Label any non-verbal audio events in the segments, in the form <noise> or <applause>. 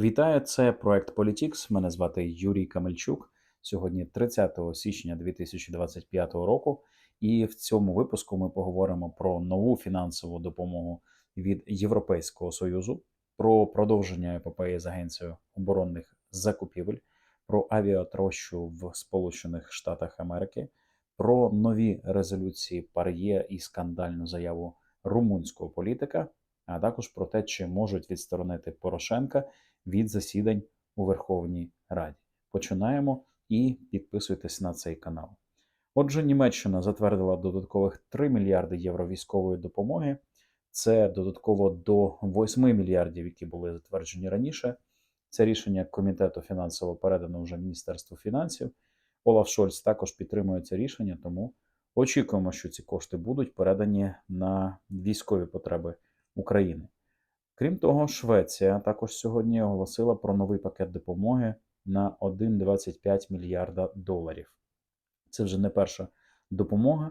Вітаю, це проект Політікс. Мене звати Юрій Камельчук. Сьогодні 30 січня 2025 року. І в цьому випуску ми поговоримо про нову фінансову допомогу від Європейського союзу, про продовження епопеї з агенцією оборонних закупівель, про авіатрощу в Сполучених Штатах Америки, про нові резолюції Пар'є і скандальну заяву румунського політика, а також про те, чи можуть відсторонити Порошенка від засідань у Верховній Раді. Починаємо і підписуйтесь на цей канал. Отже, Німеччина затвердила додаткових 3 мільярди євро військової допомоги. Це додатково до 8 мільярдів, які були затверджені раніше. Це рішення комітету фінансово передано вже Міністерству фінансів. Олаф Шольц також підтримує це рішення, тому очікуємо, що ці кошти будуть передані на військові потреби України. Крім того, Швеція також сьогодні оголосила про новий пакет допомоги на 1,25 мільярда доларів. Це вже не перша допомога.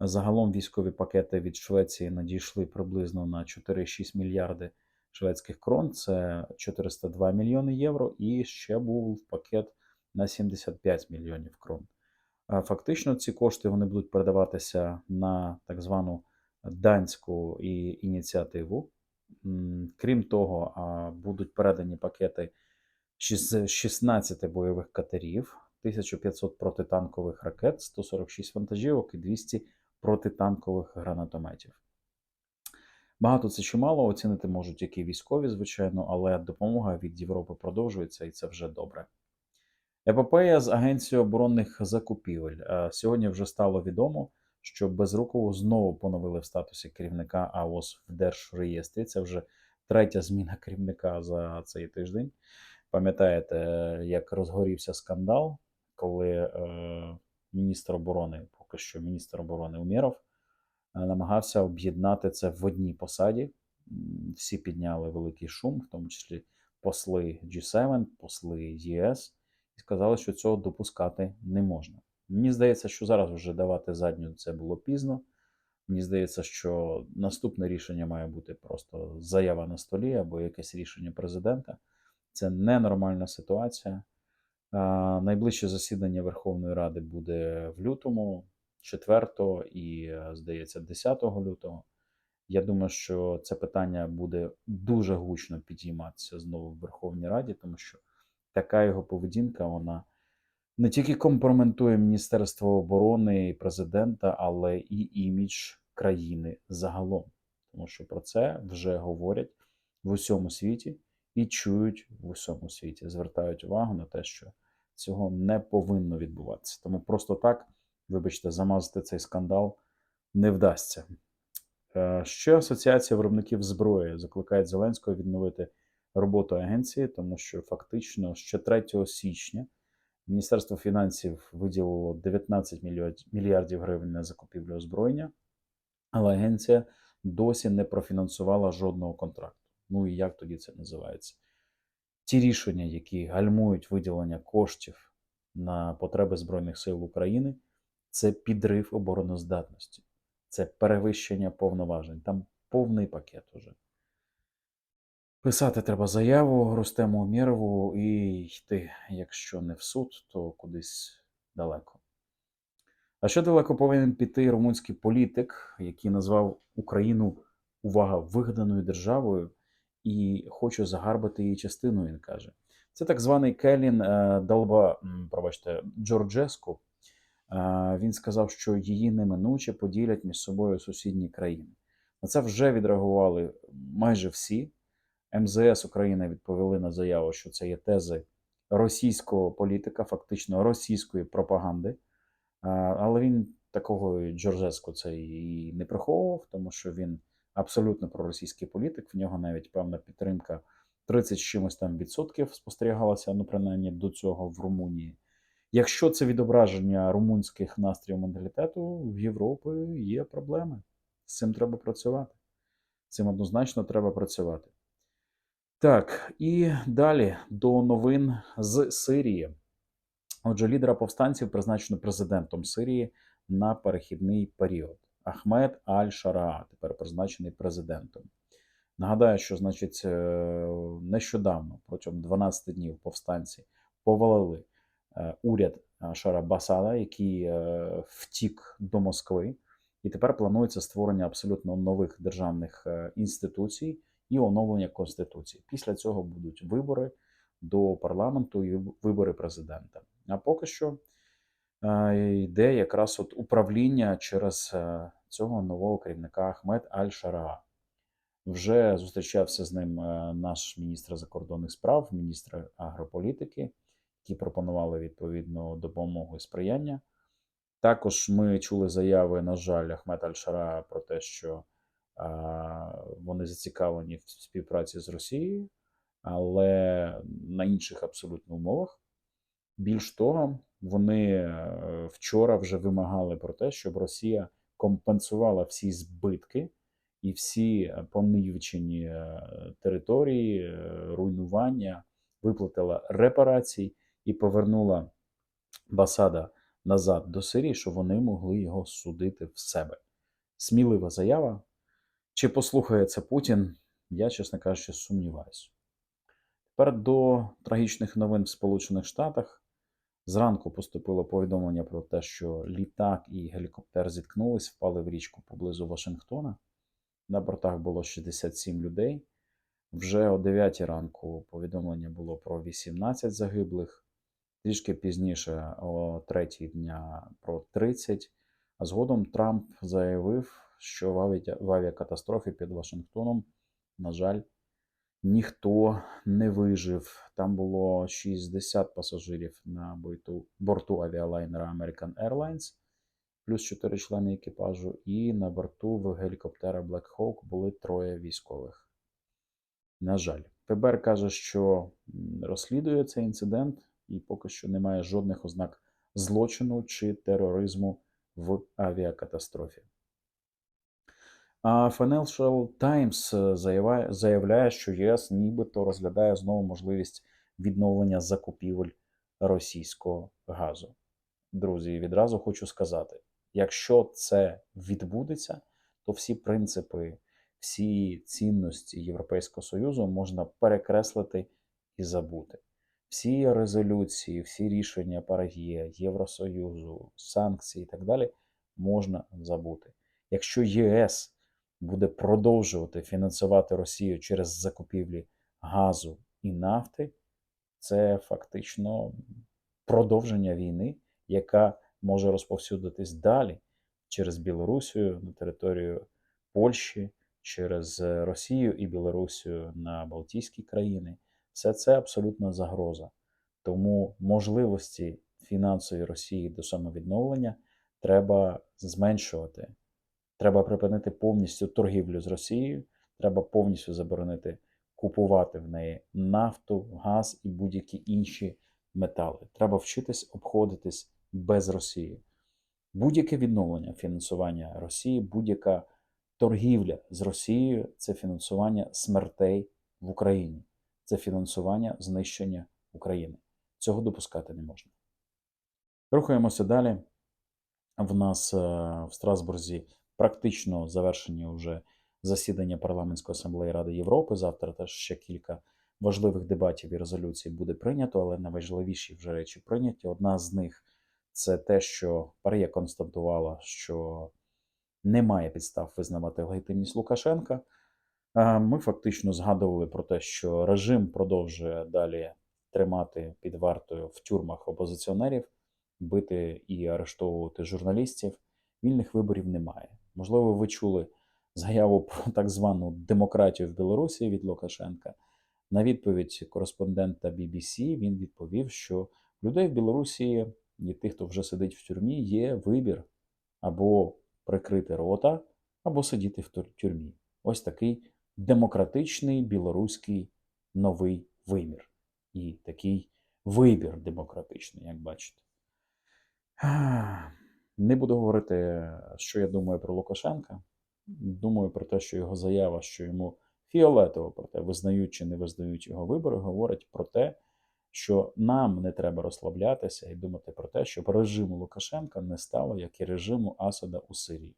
Загалом військові пакети від Швеції надійшли приблизно на 4-6 мільярди шведських крон, це 402 мільйони євро, і ще був пакет на 75 мільйонів крон. Фактично, ці кошти вони будуть передаватися на так звану данську ініціативу. Крім того, будуть передані пакети з 16 бойових катерів, 1500 протитанкових ракет, 146 вантажівок і 200 протитанкових гранатометів. Багато це чимало, оцінити можуть які військові, звичайно, але допомога від Європи продовжується і це вже добре. Епопея з Агенцією оборонних закупівель. Сьогодні вже стало відомо, що Безрукову знову поновили в статусі керівника АОС в Держреєстрі. Це вже третя зміна керівника за цей тиждень. Пам'ятаєте, як розгорівся скандал, коли е, міністр оборони, поки що міністр оборони Умєров, е, намагався об'єднати це в одній посаді. Всі підняли великий шум, в тому числі посли G7, посли ЄС, і сказали, що цього допускати не можна. Мені здається, що зараз вже давати задню це було пізно. Мені здається, що наступне рішення має бути просто заява на столі або якесь рішення президента. Це ненормальна ситуація. А, найближче засідання Верховної Ради буде в лютому, 4 і, здається, 10 лютого. Я думаю, що це питання буде дуже гучно підійматися знову в Верховній Раді, тому що така його поведінка, вона не тільки компрометує Міністерство оборони і президента, але і імідж країни загалом. Тому що про це вже говорять в усьому світі і чують в усьому світі, звертають увагу на те, що цього не повинно відбуватися. Тому просто так, вибачте, замазати цей скандал не вдасться. Е, ще Асоціація виробників зброї закликає Зеленського відновити роботу агенції, тому що фактично ще 3 січня. Міністерство фінансів виділило 19 мільярдів гривень на закупівлю озброєння, але агенція досі не профінансувала жодного контракту. Ну і як тоді це називається? Ті рішення, які гальмують виділення коштів на потреби Збройних сил України, це підрив обороноздатності, це перевищення повноважень. Там повний пакет уже. Писати треба заяву Рустему Умєрову і йти, якщо не в суд, то кудись далеко. А ще далеко повинен піти румунський політик, який назвав Україну увага вигаданою державою і хоче загарбати її частину, він каже. Це так званий Келін е, Далба, пробачте, Джорджеску. Е, він сказав, що її неминуче поділять між собою сусідні країни. На це вже відреагували майже всі. МЗС України відповіли на заяву, що це є тези російського політика, фактично російської пропаганди. Але він такого Джорджеску це і не приховував, тому що він абсолютно проросійський політик. В нього навіть певна підтримка 30 з чимось там відсотків спостерігалася, ну принаймні до цього в Румунії. Якщо це відображення румунських настроїв менталітету, в Європі є проблеми. З цим треба працювати. Цим однозначно треба працювати. Так, і далі до новин з Сирії. Отже, лідера повстанців призначено президентом Сирії на перехідний період. Ахмед Аль-Шараа, тепер призначений президентом. Нагадаю, що значить е, нещодавно, протягом 12 днів, повстанці повалили е, уряд е, Шара Басада, який втік до Москви, і тепер планується створення абсолютно нових державних інституцій і оновлення конституції. Після цього будуть вибори до парламенту і вибори президента. А поки що е, йде якраз от управління через е, цього нового керівника Ахмед Аль-Шараа. Вже зустрічався з ним е, наш міністр закордонних справ, міністр агрополітики, які пропонували відповідну допомогу і сприяння. Також ми чули заяви, на жаль, Ахмед Аль-Шара про те, що вони зацікавлені в співпраці з Росією, але на інших абсолютно умовах. Більш того, вони е, вчора вже вимагали про те, щоб Росія компенсувала всі збитки і всі е, понівчені е, території, руйнування, виплатила репарації і повернула Басада назад до Сирії, щоб вони могли його судити в себе. Смілива заява. Чи послухає це Путін? Я, чесно кажучи, сумніваюся. Тепер до трагічних новин в Сполучених Штатах. Зранку поступило повідомлення про те, що літак і гелікоптер зіткнулись, впали в річку поблизу Вашингтона. На бортах було 67 людей. Вже о 9 ранку повідомлення було про 18 загиблих, трішки пізніше, о 3 дня про 30. А згодом Трамп заявив, що в авіакатастрофі під Вашингтоном, на жаль, ніхто не вижив. Там було 60 пасажирів на борту, авіалайнера American Airlines, плюс 4 члени екіпажу, і на борту в гелікоптера Black Hawk були троє військових. На жаль, ФБР каже, що розслідує цей інцидент і поки що немає жодних ознак злочину чи тероризму в авіакатастрофі. Financial Times е, заявляє, що ЄС нібито розглядає знову можливість відновлення закупівель російського газу. Друзі, відразу хочу сказати: якщо це відбудеться, то всі принципи, всі цінності Європейського Союзу можна перекреслити і забути. Всі резолюції, всі рішення Парагія, Євросоюзу, санкції і так далі можна забути. Якщо ЄС буде продовжувати фінансувати Росію через закупівлі газу і нафти, це фактично продовження війни, яка може розповсюдитись далі через Білорусію на територію Польщі, через Росію і Білорусію на Балтійські країни. Все це абсолютна загроза. Тому можливості фінансової Росії до самовідновлення треба зменшувати. Треба припинити повністю торгівлю з Росією, треба повністю заборонити купувати в неї нафту, газ і будь-які інші метали. Треба вчитись обходитись без Росії. Будь-яке відновлення фінансування Росії, будь-яка торгівля з Росією це фінансування смертей в Україні, це фінансування знищення України. Цього допускати не можна. Рухаємося далі. В нас е, в Страсбурзі практично завершені вже засідання парламентської асамблеї Ради Європи. Завтра теж ще кілька важливих дебатів і резолюцій буде прийнято, але найважливіші вже речі прийняті. Одна з них це те, що Парія констатувала, що немає підстав визнавати легітимність Лукашенка. Ми фактично згадували про те, що режим продовжує далі тримати під вартою в тюрмах опозиціонерів, бити і арештовувати журналістів. Вільних виборів немає. Можливо, ви чули заяву про <laughs> так звану демократію в Білорусі від Лукашенка. На відповідь кореспондента BBC він відповів, що людей в Білорусі і тих, хто вже сидить в тюрмі, є вибір або прикрити рота, або сидіти в тюрмі. Ось такий демократичний білоруський новий вимір. І такий вибір демократичний, як бачите. Не буду говорити, що я думаю про Лукашенка. Думаю про те, що його заява, що йому фіолетово про те, визнають чи не визнають його вибори, говорить про те, що нам не треба розслаблятися і думати про те, щоб режиму Лукашенка не стало, як і режиму Асада у Сирії.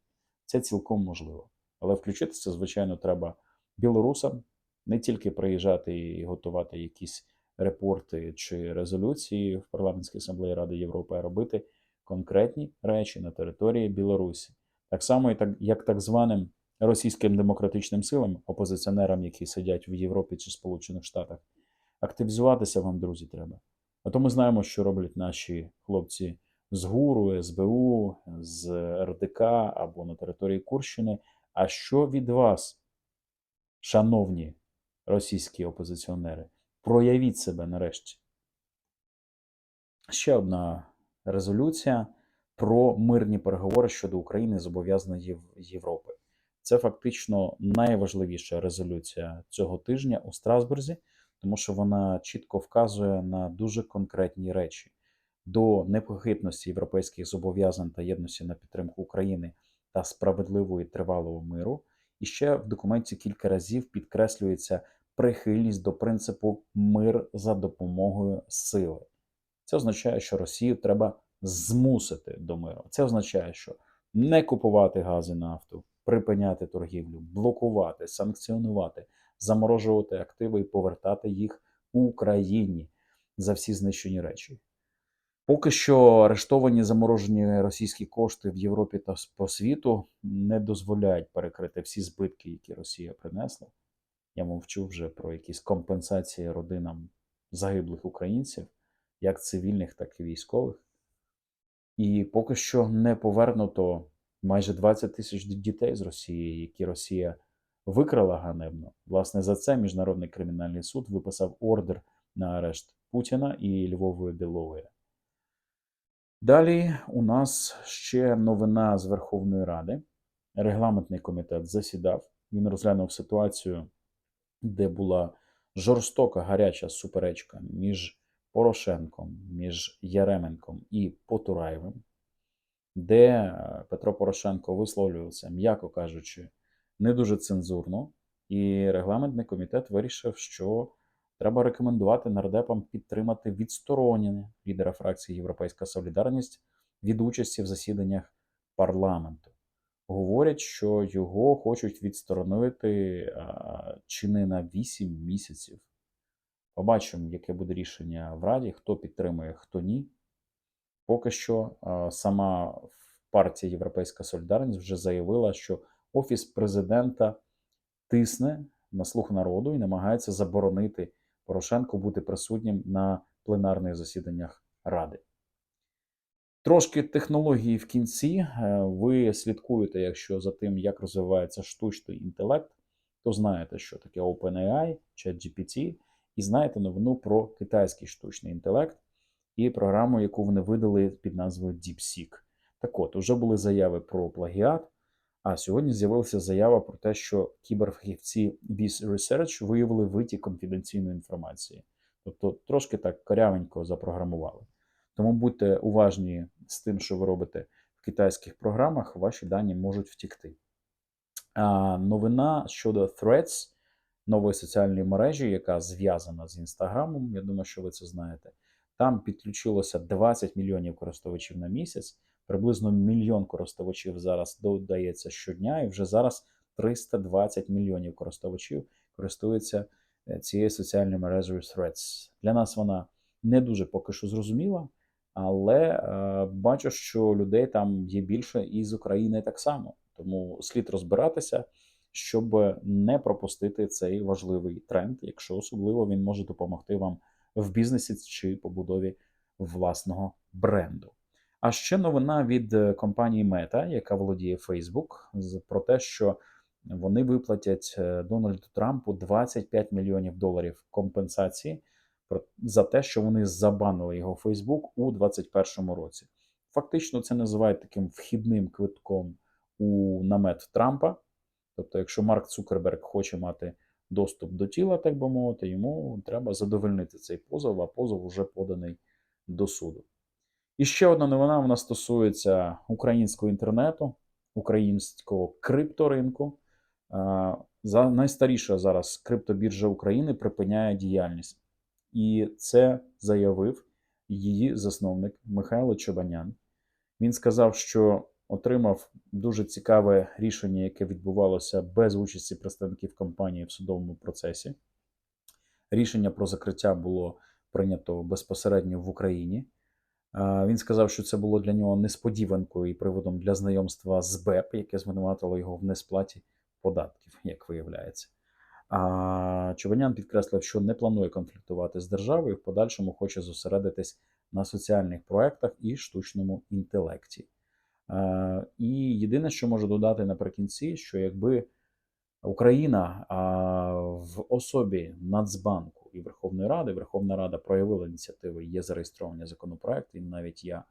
Це цілком можливо. Але включитися, звичайно, треба білорусам не тільки приїжджати і готувати якісь репорти чи резолюції в парламентській асамблеї Ради Європи, а робити конкретні речі на території Білорусі. Так само, як так званим російським демократичним силам, опозиціонерам, які сидять в Європі чи Сполучених Штатах, активізуватися вам, друзі, треба. А то ми знаємо, що роблять наші хлопці з ГУРу, СБУ, з РДК або на території Курщини. А що від вас, шановні російські опозиціонери? Проявіть себе нарешті. Ще одна резолюція про мирні переговори щодо України зобов'язаної Єв- Європи. Це фактично найважливіша резолюція цього тижня у Страсбурзі, тому що вона чітко вказує на дуже конкретні речі до непохитності європейських зобов'язань та єдності на підтримку України та справедливого і тривалого миру. І ще в документі кілька разів підкреслюється прихильність до принципу мир за допомогою сили. Це означає, що Росію треба змусити до миру. Це означає, що не купувати гази нафту, припиняти торгівлю, блокувати, санкціонувати, заморожувати активи і повертати їх Україні за всі знищені речі. Поки що арештовані заморожені російські кошти в Європі та по світу не дозволяють перекрити всі збитки, які Росія принесла. Я мовчу вже про якісь компенсації родинам загиблих українців, як цивільних, так і військових. І поки що не повернуто майже 20 тисяч дітей з Росії, які Росія викрала ганебно. Власне, за це Міжнародний кримінальний суд виписав ордер на арешт Путіна і Львової Білової. Далі у нас ще новина з Верховної Ради. Регламентний комітет засідав. Він розглянув ситуацію, де була жорстока гаряча суперечка між Порошенком, між Яременком і Потураєвим, де е, Петро Порошенко висловлювався, м'яко кажучи, не дуже цензурно, і регламентний комітет вирішив, що треба рекомендувати нардепам підтримати відсторонення лідера фракції Європейська Солідарність від участі в засіданнях парламенту. Говорять, що його хочуть відсторонити а, чи не на 8 місяців. Побачимо, яке буде рішення в Раді, хто підтримує, хто ні. Поки що сама партія Європейська Солідарність вже заявила, що Офіс президента тисне на слух народу і намагається заборонити Порошенку бути присутнім на пленарних засіданнях Ради. Трошки технології в кінці. Е, Ви слідкуєте, якщо за тим, як розвивається штучний інтелект, то знаєте, що таке OpenAI, ChatGPT, і знаєте новину про китайський штучний інтелект і програму, яку вони видали під назвою DeepSeek. Так от, уже були заяви про плагіат, а сьогодні з'явилася заява про те, що кіберфахівці Viz Research виявили витік конфіденційної інформації. Тобто трошки так корявенько запрограмували. Тому будьте уважні з тим, що ви робите в китайських програмах, ваші дані можуть втікти. А новина щодо Threads, нової соціальної мережі, яка зв'язана з Інстаграмом. Я думаю, що ви це знаєте. Там підключилося 20 мільйонів користувачів на місяць, приблизно мільйон користувачів зараз додається щодня, і вже зараз 320 мільйонів користувачів користуються е, цією соціальною мережею Threads. Для нас вона не дуже поки що зрозуміла, але е, бачу, що людей там є більше і з України так само. Тому слід розбиратися, щоб не пропустити цей важливий тренд, якщо особливо він може допомогти вам в бізнесі чи побудові власного бренду. А ще новина від е, компанії Meta, яка володіє Facebook, про те, що вони виплатять е, Дональду Трампу 25 мільйонів доларів компенсації за те, що вони забанили його Facebook у 2021 році. Фактично, це називають таким вхідним квитком у намет Трампа. Тобто, якщо Марк Цукерберг хоче мати доступ до тіла, так би мовити, йому треба задовольнити цей позов, а позов вже поданий до суду. І ще одна новина вона стосується українського інтернету, українського крипторинку. За найстаріша зараз криптобіржа України припиняє діяльність. І це заявив її засновник Михайло Чобанян. Він сказав, що отримав дуже цікаве рішення, яке відбувалося без участі представників компанії в судовому процесі. Рішення про закриття було прийнято безпосередньо в Україні. Він сказав, що це було для нього несподіванкою і приводом для знайомства з БЕП, яке звинуватило його в несплаті податків, як виявляється. А Чубанян підкреслив, що не планує конфліктувати з державою, в подальшому хоче зосередитись на соціальних проектах і штучному інтелекті. Е, І єдине, що можу додати наприкінці, що якби Україна в особі Нацбанку і Верховної Ради, Верховна Рада проявила ініціативи, є зареєстровані законопроекти, і навіть я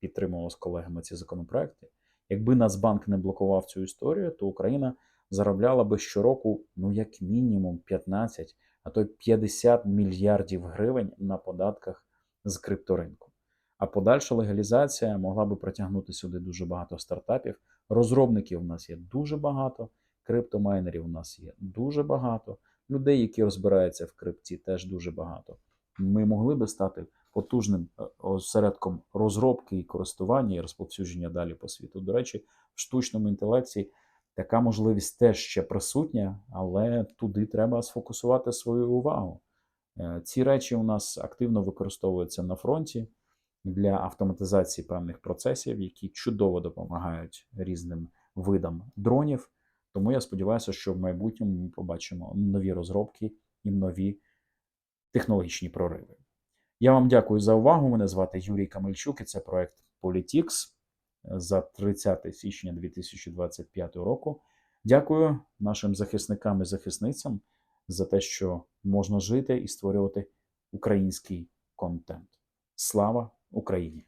підтримував з колегами ці законопроекти. Якби Нацбанк не блокував цю історію, то Україна заробляла би щороку, ну як мінімум, 15, а то й 50 мільярдів гривень на податках з крипторинку. А подальша легалізація могла би притягнути сюди дуже багато стартапів. Розробників у нас є дуже багато, криптомайнерів у нас є дуже багато. Людей, які розбираються в крипті, теж дуже багато. Ми могли би стати потужним е, осередком розробки і користування і розповсюдження далі по світу. До речі, в штучному інтелекті така можливість теж ще присутня, але туди треба сфокусувати свою увагу. Е, Ці речі у нас активно використовуються на фронті для автоматизації певних процесів, які чудово допомагають різним видам дронів. Тому я сподіваюся, що в майбутньому ми побачимо нові розробки і нові технологічні прориви. Я вам дякую за увагу. Мене звати Юрій Камельчук і це проект Politics за 30 січня 2025 року. Дякую нашим захисникам і захисницям за те, що можна жити і створювати український контент. Слава Україні!